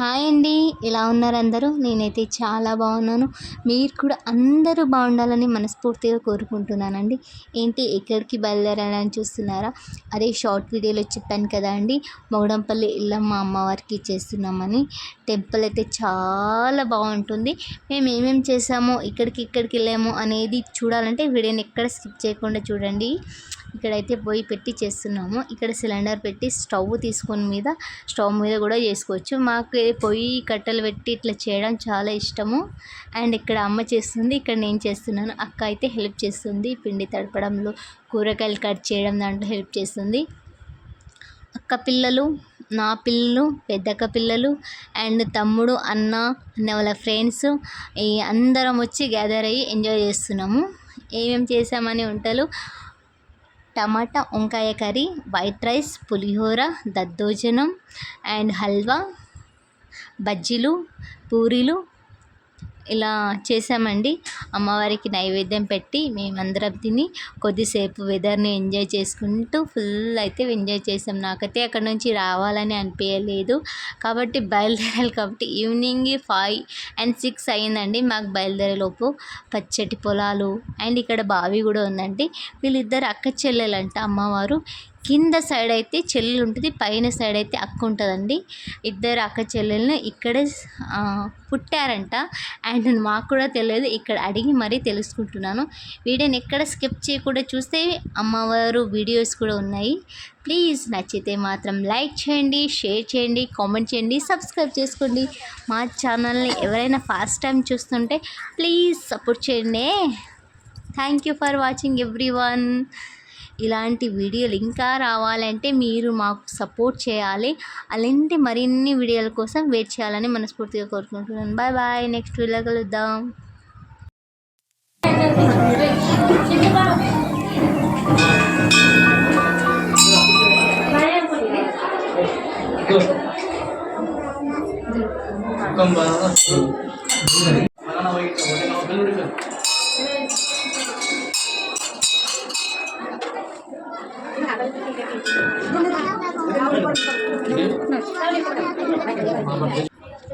Hi అండి. ఎలా ఉన్నారు అందరూ? నేనైతే చాలా బాగున్నాను. మీరు కూడా అందరూ బాగుండాలని మనస్ఫూర్తిగా కోరుకుంటున్నానండి. ఏంటి ఎక్కడికి బయలుదేరాలని చూస్తున్నారా? అదే షార్ట్ వీడియోలో చెప్పాను కదా అండి. మౌడంపల్లి ఇల్లమ్మ అమ్మవారికి చేస్తున్నామని. టెంపుల్ అయితే చాలా బాగుంటుంది. మేము ఏమేమి చేసామో ఇక్కడికి ఇక్కడికి వెళ్ళాము? అనేది చూడాలంటే వీడియోని ఎక్కడ స్కిప్ చేయకుండా చూడండి. ఇక్కడైతే పొయ్యి పెట్టి చేస్తున్నాము. ఇక్కడ సిలిండర్ పెట్టి స్టవ్ తీసుకొని మీద స్టవ్ మీద కూడా చేసుకోవచ్చు. మాకు పొయ్యి కట్టెలు పెట్టి ఇట్లా చేయడం చాలా ఇష్టము. అండ్ ఇక్కడ అమ్మ చేస్తుంది ఇక్కడ నేను చేస్తున్నాను. అక్క అయితే హెల్ప్ చేస్తుంది పిండి తడపడంలో కూరగాయలు కట్ చేయడం దాంట్లో హెల్ప్ చేస్తుంది. అక్క పిల్లలు నా పిల్లలు పెద్దక్క పిల్లలు అండ్ తమ్ముడు అన్న అన్న వాళ్ళ ఫ్రెండ్స్ ఈ అందరం వచ్చి గ్యాదర్ అయ్యి ఎంజాయ్ చేస్తున్నాము. ఏమేమి చేసామని వంటలు? టమాటా వంకాయ కర్రీ వైట్ రైస్ పులిహోర దద్దోజనం అండ్ హల్వా బజ్జీలు పూరీలు ఇలా చేసామండి అమ్మవారికి నైవేద్యం పెట్టి మేమందరం తిని కొద్దిసేపు వెదర్ని ఎంజాయ్ చేసుకుంటూ ఫుల్ అయితే ఎంజాయ్ చేసాం నాకైతే అక్కడ నుంచి రావాలని అనిపించలేదు కాబట్టి బయలుదేరాలి కాబట్టి ఈవినింగ్ ఫైవ్ అండ్ సిక్స్ అయిందండి. మాకు బయలుదేరేలోపు పచ్చటి పొలాలు అండ్ ఇక్కడ బావి కూడా ఉందండి. వీళ్ళిద్దరు అక్క చెల్లెలంట అమ్మవారు. కింద సైడ్ అయితే చెల్లెలు ఉంటుంది పైన సైడ్ అయితే అక్క ఉంటుందండి. ఇద్దరు అక్క చెల్లెలను ఇక్కడే పుట్టారంట. అండ్ మాకు కూడా తెలియదు ఇక్కడ అడిగి మరీ తెలుసుకుంటున్నాను. వీడియోని ఎక్కడ స్కిప్ చేయకుండా చూస్తే అమ్మవారు వీడియోస్ కూడా ఉన్నాయి. ప్లీజ్ నచ్చితే మాత్రం లైక్ చేయండి షేర్ చేయండి కామెంట్ చేయండి సబ్స్క్రైబ్ చేసుకోండి. మా ఛానల్ని ఎవరైనా ఫస్ట్ టైం చూస్తుంటే ప్లీజ్ సపోర్ట్ చేయండి. Thank you for watching everyone ఇలాంటి వీడియోలు ఇంకా రావాలంటే మీరు మాకు సపోర్ట్ చేయాలి. అలాంటి మరిన్ని వీడియోల కోసం వెయిట్ చేయాలని మనస్ఫూర్తిగా కోరుకుంటున్నాను. Bye bye. నెక్స్ట్ వీడియో కలుద్దాం.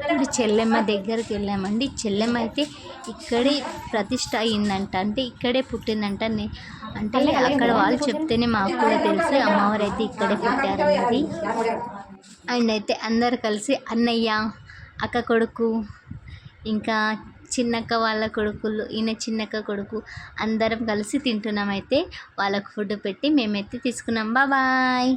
ఇప్పుడు చెల్లెమ్మ దగ్గరికి వెళ్ళామండి. చెల్లెమ్మ అయితే ఇక్కడే ప్రతిష్ట అయిందంట అంటే ఇక్కడే పుట్టిందంట. అంటే అక్కడ వాళ్ళు చెప్తేనే మాకు కూడా తెలుసు. అమ్మవారు అయితే ఇక్కడే పుట్టారనేది అండ్ అయితే అందరు కలిసి అన్నయ్య అక్క కొడుకు ఇంకా చిన్నక్క వాళ్ళ కొడుకులు ఈయన చిన్నక్క కొడుకు అందరం కలిసి తింటున్నాం అయితే. వాళ్ళకు ఫుడ్ పెట్టి మేమైతే తీసుకున్నాం. బాబాయ్